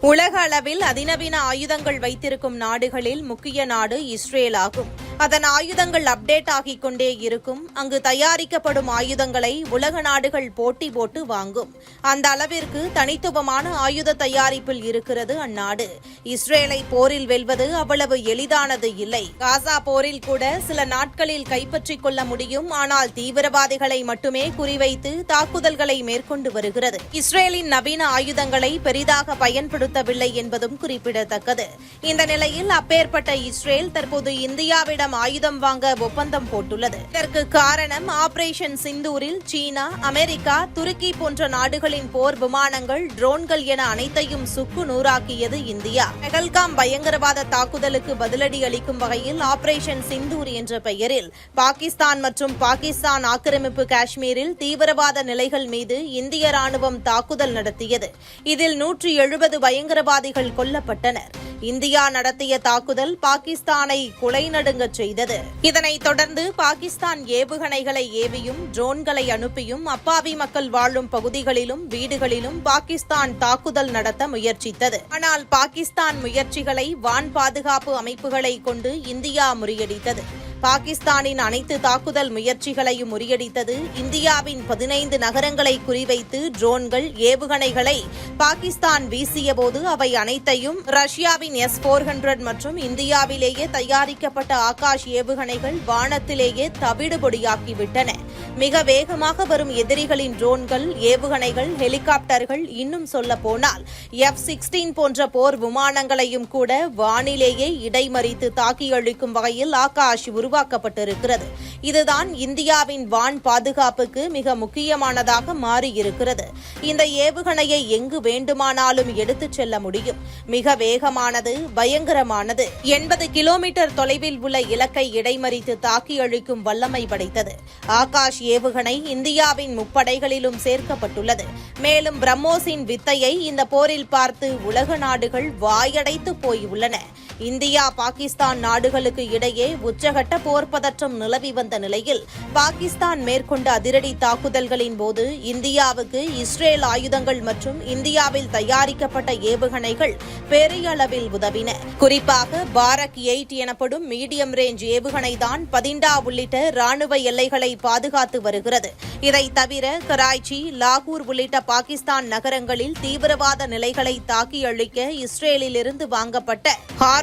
உலக அளவில் அதிநவீன ஆயுதங்கள் வைத்திருக்கும் நாடுகளில் முக்கிய நாடு இஸ்ரேல் ஆகும் அதன் ஆயுதங்கள் அப்டேட் ஆகிக் கொண்டே இருக்கும். அங்கு தயாரிக்கப்படும் ஆயுதங்களை உலக நாடுகள் போட்டி போட்டு வாங்கும். அந்த அளவிற்கு தனித்துவமான ஆயுத தயாரிப்பில் இருக்கிறது அந்நாடு. இஸ்ரேலை போரில் வெல்வது அவ்வளவு எளிதானது இல்லை. காசா போரில் கூட சில நாட்களில் கைப்பற்றிக் கொள்ள முடியும். ஆனால் தீவிரவாதிகளை மட்டுமே குறிவைத்து தாக்குதல்களை மேற்கொண்டு வருகிறது. இஸ்ரேலின் நவீன ஆயுதங்களை பெரிதாக பயன்படுத்தவில்லை என்பதும் குறிப்பிடத்தக்கது. இந்த நிலையில் அப்பேற்பட்ட இஸ்ரேல் தற்போது இந்தியாவிடம் ஆயுதம் வாங்க ஒப்பந்தம் போட்டுள்ளது. இதற்கு காரணம் ஆபரேஷன் சிந்தூரில் சீனா அமெரிக்கா துருக்கி போன்ற நாடுகளின் போர் விமானங்கள் ட்ரோன்கள் என அனைத்தையும் சுக்கு நூறாக்கியது இந்தியா. பெகல்காம் பயங்கரவாத தாக்குதலுக்கு பதிலடி அளிக்கும் வகையில் ஆபரேஷன் சிந்தூர் என்ற பெயரில் பாகிஸ்தான் மற்றும் பாகிஸ்தான் ஆக்கிரமிப்பு காஷ்மீரில் தீவிரவாத நிலைகள் மீது இந்திய ராணுவம் தாக்குதல் நடத்தியது. இதில் நூற்றி எழுபது பயங்கரவாதிகள் கொல்லப்பட்டனர். இந்தியா நடத்திய தாக்குதல் பாகிஸ்தானை குலை நடுங்கச் செய்தது. இதனைத் தொடர்ந்து பாகிஸ்தான் ஏவுகணைகளை ஏவியும் ட்ரோன்களை அனுப்பியும் அப்பாவி மக்கள் வாழும் பகுதிகளிலும் வீடுகளிலும் பாகிஸ்தான் தாக்குதல் நடத்த முயற்சித்தது. ஆனால் பாகிஸ்தான் முயற்சிகளை வான் பாதுகாப்பு அமைப்புகளை கொண்டு இந்தியா முறியடித்தது. பாகிஸ்தானின் அனைத்து தாக்குதல் முயற்சிகளையும் முறியடித்தது. இந்தியாவின் பதினைந்து நகரங்களை குறிவைத்து ட்ரோன்கள் ஏவுகணைகளை பாகிஸ்தான் வீசியபோது அவை அனைத்தையும் ரஷ்யாவின் எஸ் போர் ஹண்ட்ரட் மற்றும் இந்தியாவிலேயே தயாரிக்கப்பட்ட ஆகாஷ் ஏவுகணைகள் வானத்திலேயே தவிடுபொடியாக்கிவிட்டன. மிக வேகமாக வரும் எதிரிகளின் ட்ரோன்கள் ஏவுகணைகள் ஹெலிகாப்டர்கள் இன்னும் சொல்ல போனால் எஃப் சிக்ஸ்டீன் போன்ற போர் விமானங்களையும் கூட வானிலேயே இடைமறித்து தாக்கியழிக்கும் வகையில் ஆகாஷ் உருவாக்கப்பட்டிருக்கிறது. இதுதான் இந்தியாவின் வான் பாதுகாப்புக்கு மிக முக்கியமானதாக மாறியிருக்கிறது. இந்த ஏவுகணையை எங்கு வேண்டுமானாலும் எடுத்துச் செல்ல முடியும். மிக வேகமானது பயங்கரமானது. எண்பது கிலோமீட்டர் தொலைவில் உள்ள இலக்கை இடைமறித்து தாக்கி அழிக்கும் வல்லமை படைத்தது. ஆகாஷ் ஏவுகணை இந்தியாவின் முப்படைகளிலும் சேர்க்கப்பட்டுள்ளது. மேலும் பிரம்மோஸின் வித்தையை இந்த போரில் பார்த்து உலக நாடுகள் வாயடைத்து போய் உள்ளன இந்தியா பாகிஸ்தான் நாடுகளுக்கு இடையே உச்சகட்ட போர் பதற்றம் நிலவி வந்த நிலையில் பாகிஸ்தான் மேற்கொண்ட அதிரடி தாக்குதல்களின் போது இந்தியாவுக்கு இஸ்ரேல் ஆயுதங்கள் மற்றும் இந்தியாவில் தயாரிக்கப்பட்ட ஏவுகணைகள் பெரிய அளவில் உதவின. குறிப்பாக பாரக் எயிட் எனப்படும் மீடியம் ரேஞ்ச் ஏவுகணைதான் பதிண்டா உள்ளிட்ட ராணுவ எல்லைகளை பாதுகாத்து வருகிறது. இதை தவிர கராய்ச்சி லாகூர் உள்ளிட்ட பாகிஸ்தான் நகரங்களில் தீவிரவாத நிலைகளை தாக்கி அழிக்க இஸ்ரேலிலிருந்து வாங்கப்பட்ட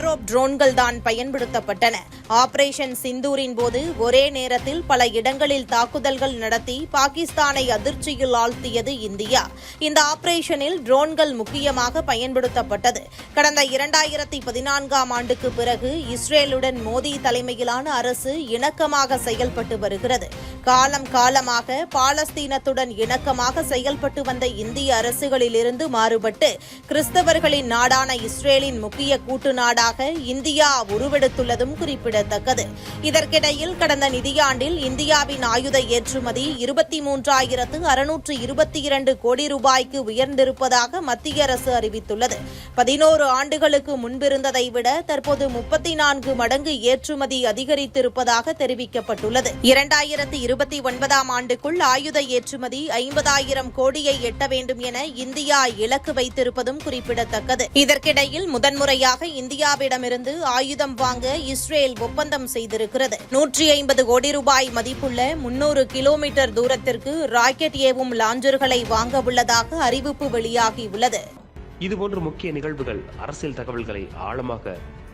ஏரோப் ட்ரோன்கள் தான் பயன்படுத்தப்பட்டன. ஆபரேஷன் சிந்தூரின் போது ஒரே நேரத்தில் பல இடங்களில் தாக்குதல்கள் நடத்தி பாகிஸ்தானை அதிர்ச்சியில் ஆழ்த்தியது இந்தியா. இந்த ஆபரேஷனில் ட்ரோன்கள் முக்கியமாக பயன்படுத்தப்பட்டது. கடந்த இரண்டாயிரத்தி பதினான்காம் ஆண்டுக்கு பிறகு இஸ்ரேலுடன் மோடி தலைமையிலான அரசு இணக்கமாக செயல்பட்டு வருகிறது. காலம் காலமாக பாலஸ்தீனத்துடன் இணக்கமாக செயல்பட்டு வந்த இந்திய அரசுகளிலிருந்து மாறுபட்டு கிறிஸ்தவர்களின் நாடான இஸ்ரேலின் முக்கிய கூட்டு நாடாக இந்தியா உருவெடுத்துள்ளதும் குறிப்பிடத்தக்கது. இதற்கிடையில் கடந்த நிதியாண்டில் இந்தியாவின் ஆயுத ஏற்றுமதி இருபத்தி மூன்றாயிரத்து அறுநூற்று இருபத்தி இரண்டு கோடி ரூபாய்க்கு உயர்ந்திருப்பதாக மத்திய அரசு அறிவித்துள்ளது. பதினோரு ஆண்டுகளுக்கு முன்பிருந்ததை விட தற்போது முப்பத்தி நான்கு மடங்கு ஏற்றுமதி அதிகரித்திருப்பதாக தெரிவிக்கப்பட்டுள்ளது. இரண்டாயிரத்தி இருபத்தி ஒன்பதாம் ஆண்டுக்குள் ஆயுத ஏற்றுமதி ஐம்பதாயிரம் கோடியை எட்ட வேண்டும் என இந்தியா இலக்கு வைத்திருப்பதும் குறிப்பிடத்தக்கது. இதற்கிடையில் முதன்முறையாக இந்தியாவிடமிருந்து ஆயுதம் வாங்க இஸ்ரேல் ஒப்பந்தம் செய்திருக்கிறது. நூற்றி ஐம்பது கோடி ரூபாய் மதிப்புள்ள முன்னூறு கிலோமீட்டர் தூரத்திற்கு ராக்கெட் ஏவும் லாஞ்சர்களை வாங்க உள்ளதாக அறிவிப்பு வெளியாகியுள்ளது இதுபோன்ற முக்கிய நிகழ்வுகள் அரசியல் தகவல்களை ஆழமாக